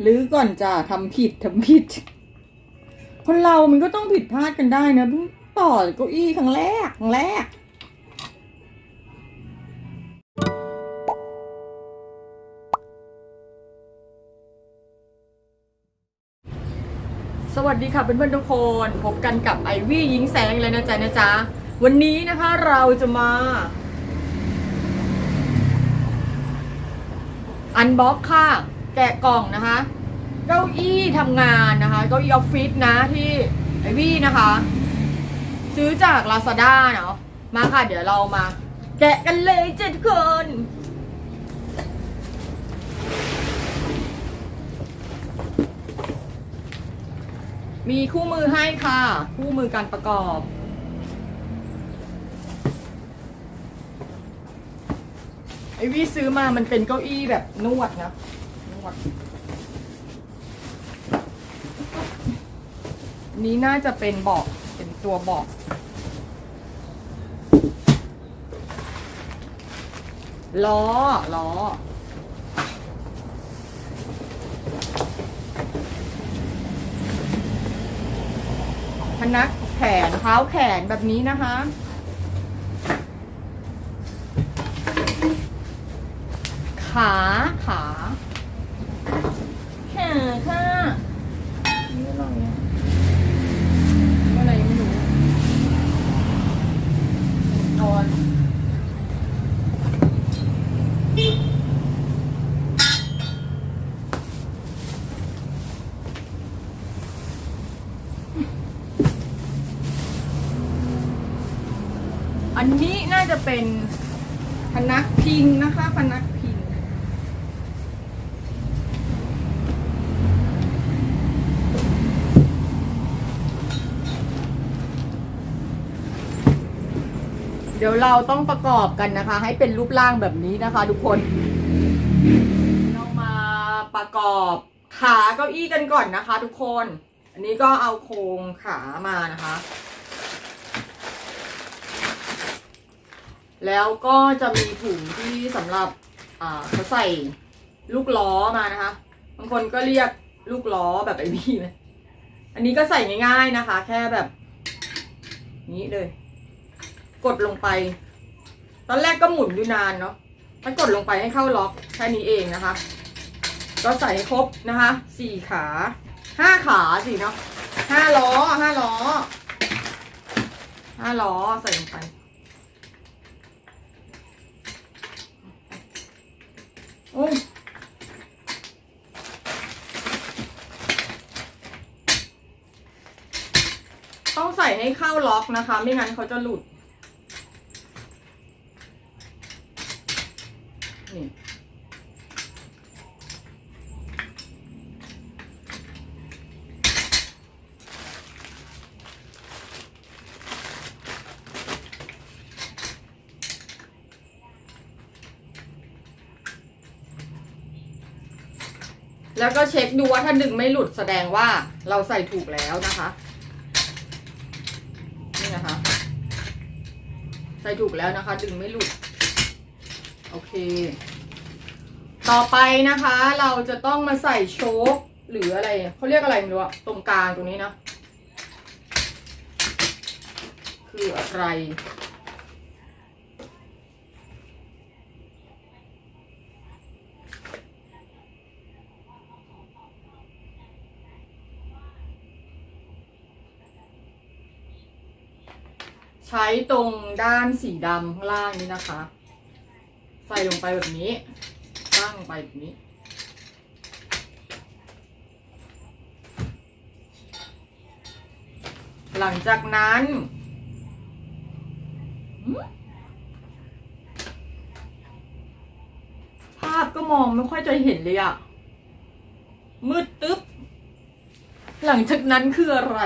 หรือก่อนจะทำผิดทำผิด คนเรามันก็ต้องผิดพลาดกันได้นะเพิ่งต่อเก้าอี้ครั้งแรกครั้งแรกสวัสดีค่ะเพื่อนๆทุกคนพบกันกับไอวี่ยิงแสงเลยนะจ๊ะนะจ๊ะวันนี้นะคะเราจะมา อันบ็อกค่ะ แกะกล่องนะคะ เก้าอี้ทำงานนะคะ เก้าอี้ออฟฟิศนะที่ไอวี่นะคะ ซื้อจาก Lazada เนาะมาค่ะ เดี๋ยวเรามา แกะกันเลยเจ็ดคนมีคู่มือให้ค่ะ คู่มือการประกอบ ไอวี่ซื้อมามันเป็นเก้าอี้แบบนวดนะ วดนี้น่าจะเป็นบาะเป็นตัวบาะล้อล้อพนักแขนเท้าแขนแบบนี้นะคะ ขาขาแขนค่ะนี่อะไรอะนี่อะไรยังไม่รู้นอน อันนี้น่าจะเป็นพนักพิงนะคะพนักพิงเดี๋ยวเราต้องประกอบกันนะคะ ให้เป็นรูปร่างแบบนี้นะคะ ทุกคน เรามาประกอบขาเก้าอี้กันก่อนนะคะ ทุกคน อันนี้ก็เอาโครงขามานะคะ แล้วก็จะมีถุงที่สำหรับอ่าเขาใส่ลูกล้อมานะคะ บางคนก็เรียกลูกล้อแบบไอ้พี่ไหมอันนี้ก็ใส่ง่ายๆนะคะ แค่แบบ นี้เลย กดลงไป ตอนแรกก็หมุนอยู่นานเนาะถ้ากดลงไปให้เข้าล็อกแค่นี้เองนะคะ ก็ใส่ครบนะคะสี่ขาห้าขาสิเนาะห้าล้อห้าล้อห้าล้อใส่ลงไป โอ้ยต้องใส่ให้เข้าล็อกนะคะ ไม่งั้นเขาจะหลุด นี่ แล้วก็เช็คดูว่าถ้าดึงไม่หลุดแสดงว่าเราใส่ถูกแล้วนะคะ นี่นะคะ ใส่ถูกแล้วนะคะ ดึงไม่หลุด โอเค ต่อไปนะคะ เราจะต้องมาใส่โชคหรืออะไรเขาเรียกอะไรไม่รู้อะตรงกลางตรงนี้นะ คืออะไร ช้ตรงด้านสีดำข้างล่างนี้นะคะ ใส่ลงไปแบบนี้ตั้งลงไปแบบนี้ หลังจากนั้นภาพก็มองไม่ค่อยจะเห็นเลยอะมืดตึ๊บ หลังจากนั้นคืออะไร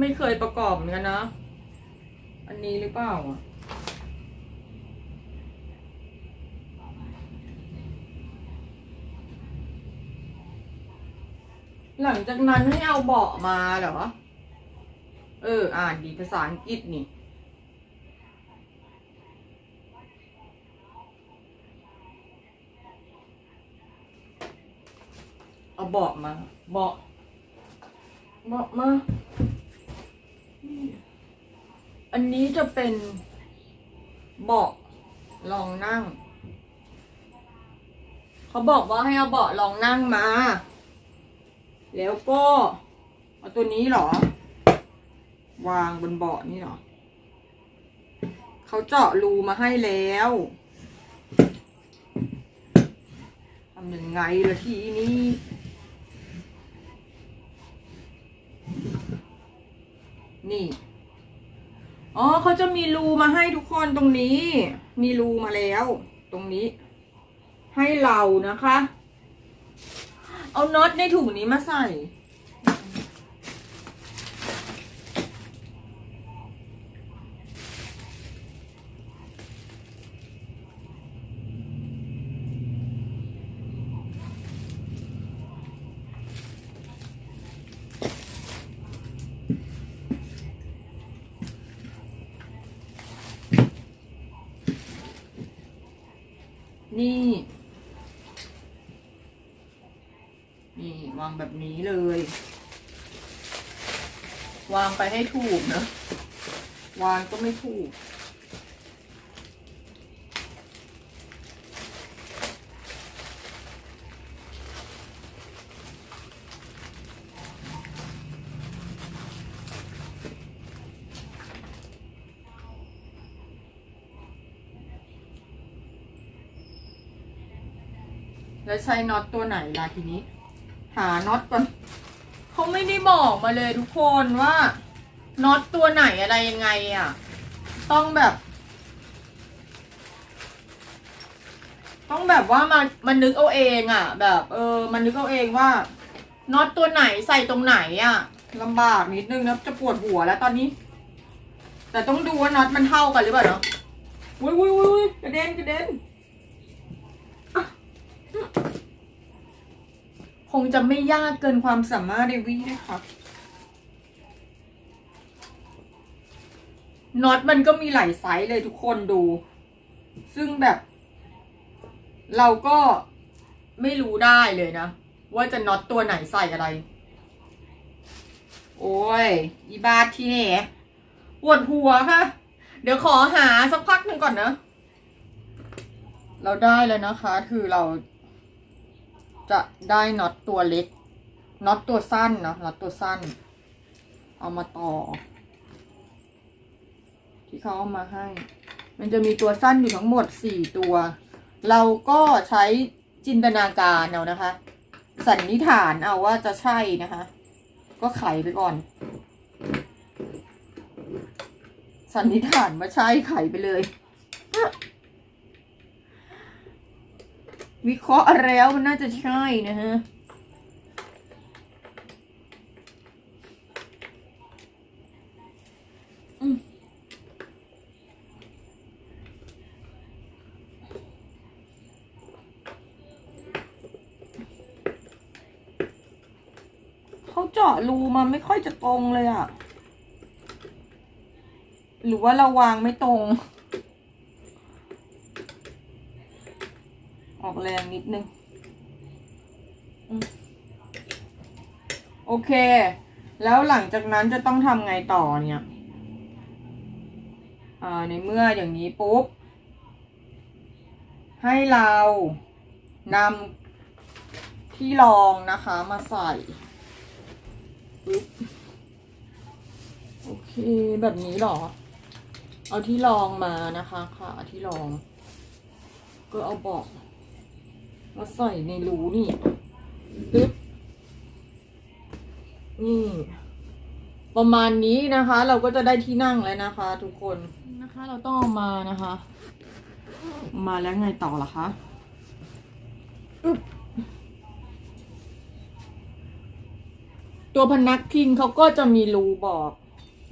ไม่เคยประกอบเหมือนกันนะ อันนี้หรือเปล่าหลังจากนั้นให้เอาเบาะมาเหรอ เออ อ่านดีภาษาอังกฤษนี่ เอาเบาะมา เบาะ เบาะมา อันนี้จะเป็นเบาะรองนั่ง เขาบอกว่าให้เอาเบาะรองนั่งมา แล้วก็เอาตัวนี้หรอ วางบนเบาะนี่หรอ เขาเจาะรูมาให้แล้วทำยังไงล่ะทีนี้นี่ อ๋อเขาจะมีรูมาให้ทุกคนตรงนี้ มีรูมาแล้ว ตรงนี้ ให้เรานะคะ เอาน็อตในถุงนี้มาใส่ นี่ นี่วาง แบบนี้เลย วางไปให้ถูกนะ วางก็ไม่ถูก แล้วใช้น็อตตัวไหนล่ะทีนี้ หาน็อตก่อนเขาไม่ได้บอกมาเลยทุกคนว่าน็อตตัวไหนอะไรยังไงอะ ต้องแบบ ต้องแบบว่ามันมันนึกเอาเองอะ แบบ เออ มันนึกเอาเองว่าน็อตตัวไหนใส่ตรงไหนอะลำบากนิดนึงนะจะปวดหัวแล้วตอนนี้ แต่ต้องดูว่าน็อตมันเท่ากันหรือเปล่าเนาะวุ้ยวุ้ยวุ้ยกระเด็นกระเด็น คงจะไม่ยากเกินความสามารถเดวี่นะครับน็อตมันก็มีหลายไซส์เลยทุกคนดู ซึ่งแบบ เราก็ไม่รู้ได้เลยนะ ว่าจะน็อตตัวไหนใส่อะไร โอ้ยอีบาทที่นี่ปวดหัวค่ะ เดี๋ยวขอหาสักพักหนึ่งก่อนนะ เราได้แล้วนะคะ คือเรา จะได้น็อตตัวเล็กน็อตตัวสั้นเนาะน็อตตัวสั้น เอามาต่อ ที่เขาเอามาให้ มันจะมีตัวสั้นอยู่ทั้งหมดสี่ตัว เราก็ใช้จินตนาการเอานะคะ สันนิษฐานเอาว่าจะใช่นะคะ ก็ไขไปก่อน สันนิษฐานว่าใช่ไขไปเลย วิเคราะห์แล้วมันน่าจะใช่นะฮะเขาเจาะรูมาไม่ค่อยจะตรงเลยอะหรือว่าเราวางไม่ตรง ออก แรงนิดนึงอโอเค แล้วหลังจากนั้นจะต้องทำไงต่อเนี่ยในเมื่ออย่างนี้ปุ๊บ ให้เรานำที่รองนะคะมาใส่ปุ๊บโอเคแบบนี้หรอ เอาที่รองมานะคะค่ะที่รอง ก็เอาบอก มาใส่ในรูนี่ปึ๊บนี่ ประมาณนี้นะคะ เราก็จะได้ที่นั่งแล้วนะคะ ทุกคนนะคะ เราต้องเอามานะคะ มาแล้วไงต่อล่ะคะอึ๊บตัวพนักพิงเขาก็จะมีรูบอก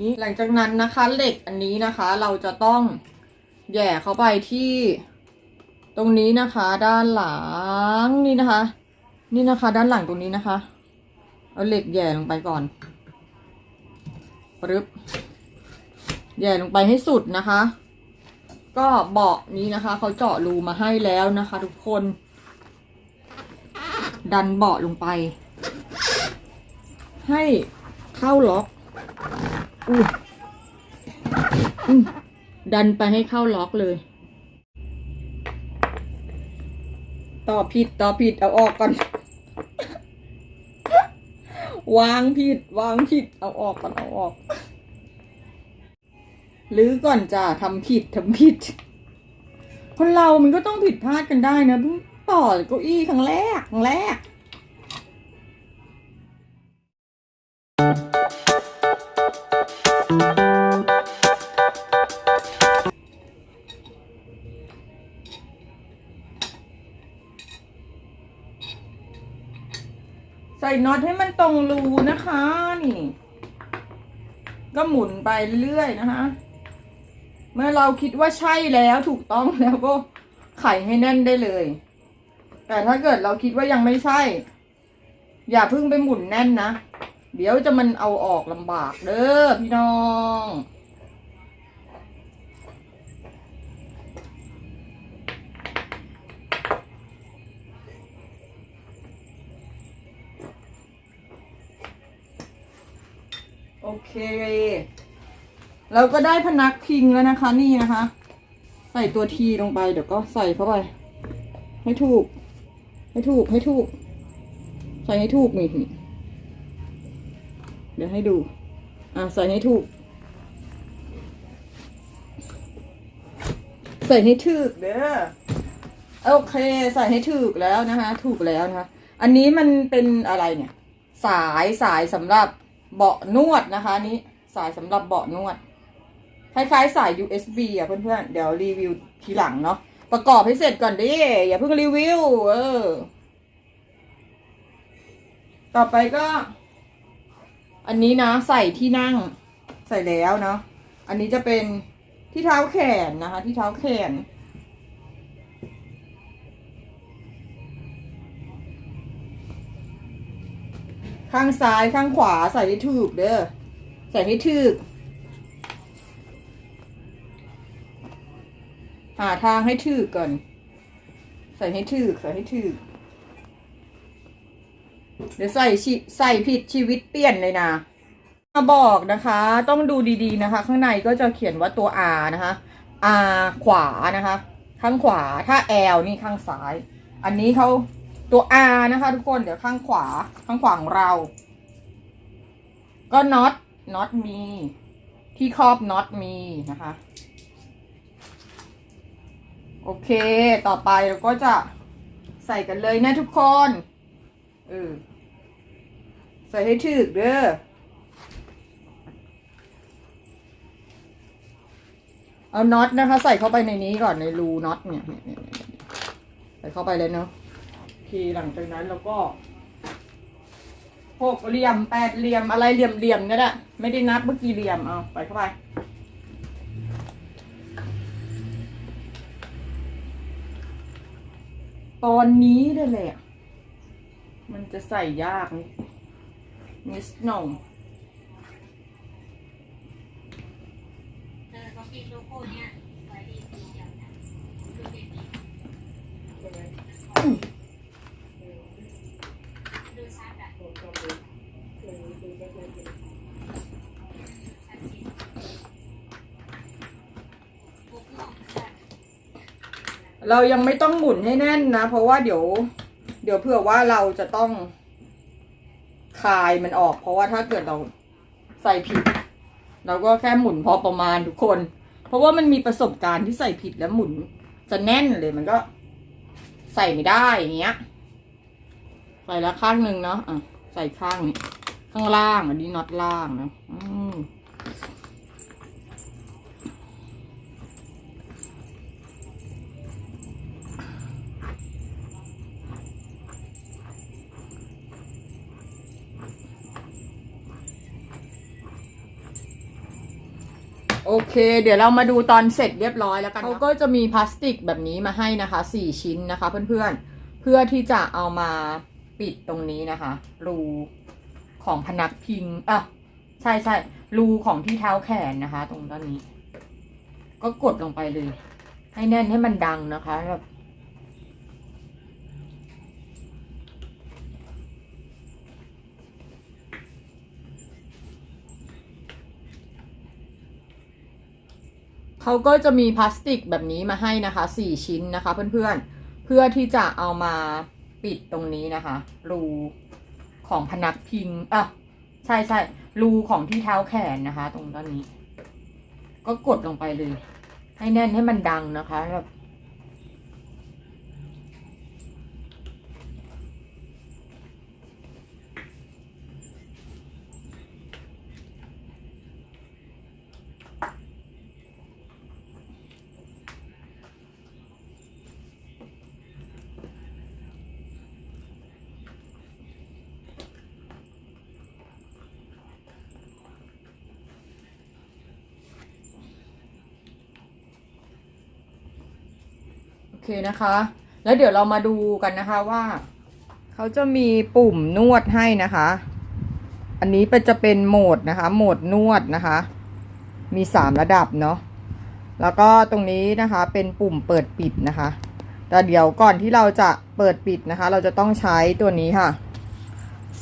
นี่หลังจากนั้นนะคะ เหล็กอันนี้นะคะ เราจะต้องแหย่เข้าไปที่ต รงนี้นะคะ ด้านหลังนี่นะคะ นี่นะคะ ด้านหลังตรงนี้นะคะเอาเหล็กแย่ลงไปก่อนปรึบแย่ลงไปให้สุดนะคะ ก็เบาะนี้นะคะเขาเจาะรูมาให้แล้วนะคะ ทุกคน ดันเบาะลงไป ให้เข้าล็อกอุ้ยอืมดันไปให้เข้าล็อกเลย ต่อผิดต่อผิดเอาออกก่อน วางผิดวางผิดเอาออกก่อนเอาออกหรือก่อนจะทำผิดทำผิด คนเรามันก็ต้องผิดพลาดกันได้นะเพิ่งต่อเก้าอี้ครั้งแรกครั้งแรก ส่น็อตให้มันตรงรูนะคะนี่ ก็หมุนไปเรื่อยนะคะ เมื่อเราคิดว่าใช่แล้วถูกต้องแล้วก็ไขให้แน่นได้เลย แต่ถ้าเกิดเราคิดว่ายังไม่ใช่ อย่าเพิ่งไปหมุนแน่นนะ เดี๋ยวจะมันเอาออกลำบากเด้อพี่น้อง เค เราก็ได้พนักพิงแล้วนะคะ นี่นะคะ ใส่ตัวทีลงไปเดี๋ยวก็ใส่เข้าไป ให้ถูก ให้ถูกให้ถูก ใส่ให้ถูกนี่นี่เดี๋ยวให้ดู อะใส่ให้ถูก ใส่ให้ถูกเด้อโอเค ใส่ให้ถูกแล้วนะคะ ถูกแล้วนะคะ อันนี้มันเป็นอะไรเนี่ย สายสายสำหรับ เบาะนวดนะคะนนี้สายสำหรับเบาะนวด คล้ายๆสาย USB อะเพื่อนๆ เดี๋ยวรีวิวทีหลังเนาะประกอบให้เสร็จก่อนดิ อย่าเพิ่งรีวิว เออ ต่อไปก็ อันนี้นะใส่ที่นั่งใส่แล้วเนาะอันนี้จะเป็นที่เท้าแขนนะคะ ที่เท้าแขน ข้างซ้ายข้างขวาใส่ให้ถูกเด้อใส่ให้ถูกหาทางให้ถูกก่อน ใส่ให้ถูกใส่ให้ถูกเดี๋ยวใส่ชิใส่ผิดชีวิตเปลี่ยนเลยนะ มาบอกนะคะ ต้องดูดีๆนะคะ ข้างในก็จะเขียนว่าตัว R นะคะ R ขวานะคะ ข้างขวาถ้า L นี่ข้างซ้าย อันนี้เขา ตัว R นะคะ ทุกคนเดี๋ยวข้างขวาข้างขวาของเรา ก็น็อตน็อตมีที่ครอบน็อตมีนะคะ โอเคต่อไปเราก็จะใส่กันเลยนะทุกคนเออใส่ให้ถึกเด้อเอาน็อตนะคะ ใส่เข้าไปในนี้ก่อนในรูน็อตเนี่ยใส่เข้าไปเลยเนาะ เคหลังจากนั้นเราก็หกเหลี่ยมแปดเหลี่ยมอะไรเหลี่ยมเหลี่ยมๆก็ได้ไม่ได้นับเมื่อกี้เหลี่ยมเอาไปเข้าไปตอนนี้เลยแหละ มันจะใส่ยากนิดหน่อยเออเขาปิดโลโก้เนี่ยไว้ดีดีเดียวนะดูเด็กดีดูชัดอะพวกน้องชัด เรายังไม่ต้องหมุนให้แน่นนะ เพราะว่าเดี๋ยว เดี๋ยวเผื่อว่าเราจะต้องคายมันออก เพราะว่าถ้าเกิดเราใส่ผิด เราก็แค่หมุนพอประมาณทุกคน เพราะว่ามันมีประสบการณ์ที่ใส่ผิดแล้วหมุนจะแน่นเลยมันก็ใส่ไม่ได้อย่างเงี้ย ใส่ละข้างหนึ่งเนาะอะใส่ข้างนี้ข้างล่างอันนี้น็อตล่างนะอืม โอเค เดี๋ยวเรามาดูตอนเสร็จเรียบร้อยแล้วกันเขาก็จะมีพลาสติกแบบนี้มาให้นะคะสี่ชิ้นนะคะ เพื่อนๆ เพื่อที่จะเอามาปิดตรงนี้นะคะ รูของพนักพิงอะใช่ใช่รูของที่เท้าแขนนะคะ ตรงด้านนี้ ก็กดลงไปเลย ให้แน่นให้มันดังนะคะแบบ เขาก็จะมีพลาสติกแบบนี้มาให้นะคะสี่ชิ้นนะคะเพื่อนๆ เพื่อที่จะเอามาปิดตรงนี้นะคะ รูของพนักพิงอะใช่ใช่รูของที่เท้าแขนนะคะ ตรงด้านนี้ ก็กดลงไปเลย ให้แน่นให้มันดังนะคะแบบ นะคะ แล้วเดี๋ยวเรามาดูกันนะคะว่าเขาจะมีปุ่มนวดให้นะคะ อันนี้เป็นจะเป็นโหมดนะคะ โหมดนวดนะคะ มีสามระดับเนาะแล้วก็ตรงนี้นะคะเป็นปุ่มเปิดปิดนะคะ แต่เดี๋ยวก่อนที่เราจะเปิดปิดนะคะ เราจะต้องใช้ตัวนี้ค่ะ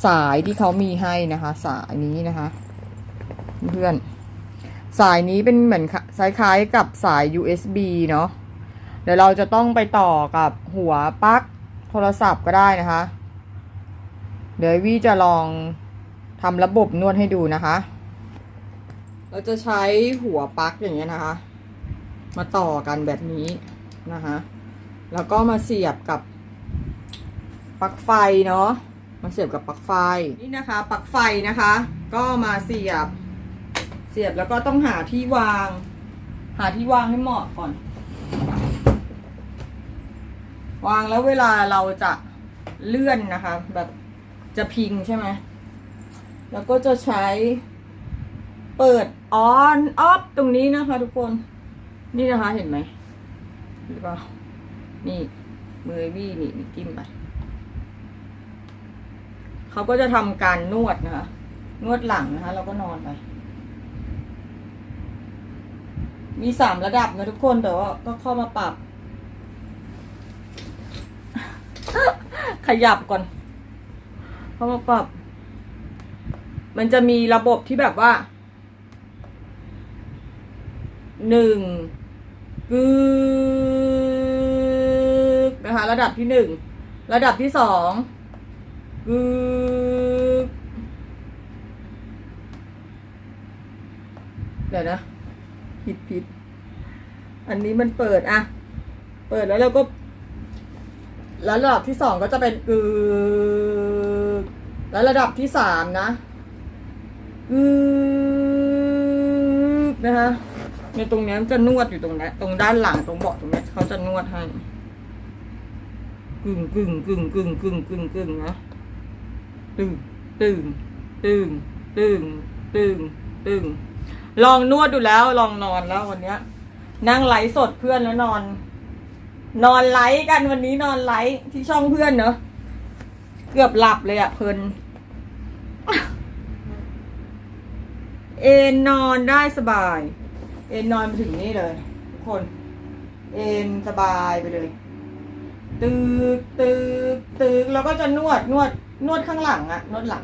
สายที่เขามีให้นะคะ สายนี้นะคะ เพื่อนสายนี้เป็นเหมือนคล้ายๆกับสาย USB เนาะ ดี๋ยวเราจะต้องไปต่อกับหัวปลั๊กโทรศัพท์ก็ได้นะคะ เดี๋ยววี่จะลองทำระบบนวดให้ดูนะคะ เราจะใช้หัวปลั๊กอย่างเงี้ยนะคะ มาต่อกันแบบนี้นะคะ แล้วก็มาเสียบกับปลั๊กไฟเนาะ มาเสียบกับปลั๊กไฟนี่นะคะปลั๊กไฟนะคะ ก็มาเสียบ เสียบแล้วก็ต้องหาที่วาง หาที่วางให้เหมาะก่อน วางแล้วเวลาเราจะเลื่อนนะคะ แบบจะพิงใช่ไหมแล้วก็จะใช้ เปิดออนออฟตรงนี้นะคะ ทุกคน นี่นะคะเห็นไหมหรือเปล่านี่มือวี่นี่นี่จิ้มไปเขาก็จะทำการนวดนะคะ นวดหลังนะคะ เราก็นอนไปมีสามระดับนะทุกคนแต่ว่าก็เข้ามาปรับ ขยับก่อนเข้ามาปรับ มันจะมีระบบที่แบบว่าหนึ่งกึกนะคะ ระดับที่หนึ่งระดับที่สองกึกเดี๋ยวนะผิดผิดอันนี้มันเปิดอะเปิดแล้วเราก็ แล้วระดับที่สองก็จะเป็นกึกแล้วระดับที่สามนะกึกนะคะในตรงนี้จะนวดอยู่ตรงนี้ตรงด้านหลังตรงเบาะตรงนี้เขาจะนวดให้กึ่งกึ่งกึ่งกึ่งกึ่งกึ่งกึ่งนะตึงตึงตึงตึงตึงตึงลองนวดดูแล้วลองนอนแล้ววันเนี้ย นั่งไหลสดเพื่อนแล้วนอน นอนไลฟ์กันวันนี้นอนไลฟ์ที่ช่องเพื่อนเนอะเกือบหลับเลยอะเพลินเอนนอนได้สบาย เอนนอนไปถึงนี่เลย ทุกคน เอนสบายไปเลย ตึกตึกตึกแล้วก็จะนวดนวดนวดข้างหลังอะนวดหลัง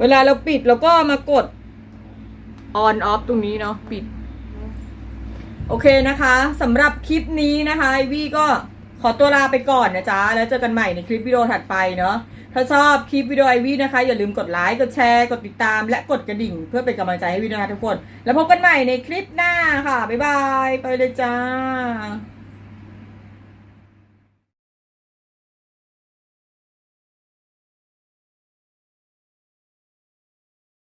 เวลาเราปิดเราก็มากด on off ตรงนี้เนาะปิด โอเคนะคะสำหรับคลิปนี้นะคะไอวี่ก็ขอตัวลาไปก่อนนะจ๊ะ แล้วเจอกันใหม่ในคลิปวิดีโอถัดไปเนาะถ้าชอบคลิปวิดีโอไอวี่นะคะ อย่าลืมกดไลค์กดแชร์กดติดตาม และกดกระดิ่ง เพื่อเป็นกำลังใจให้วีนะคะทุกคน แล้วพบกันใหม่ในคลิปหน้าค่ะ บ๊ายบาย ไปเลยจ้า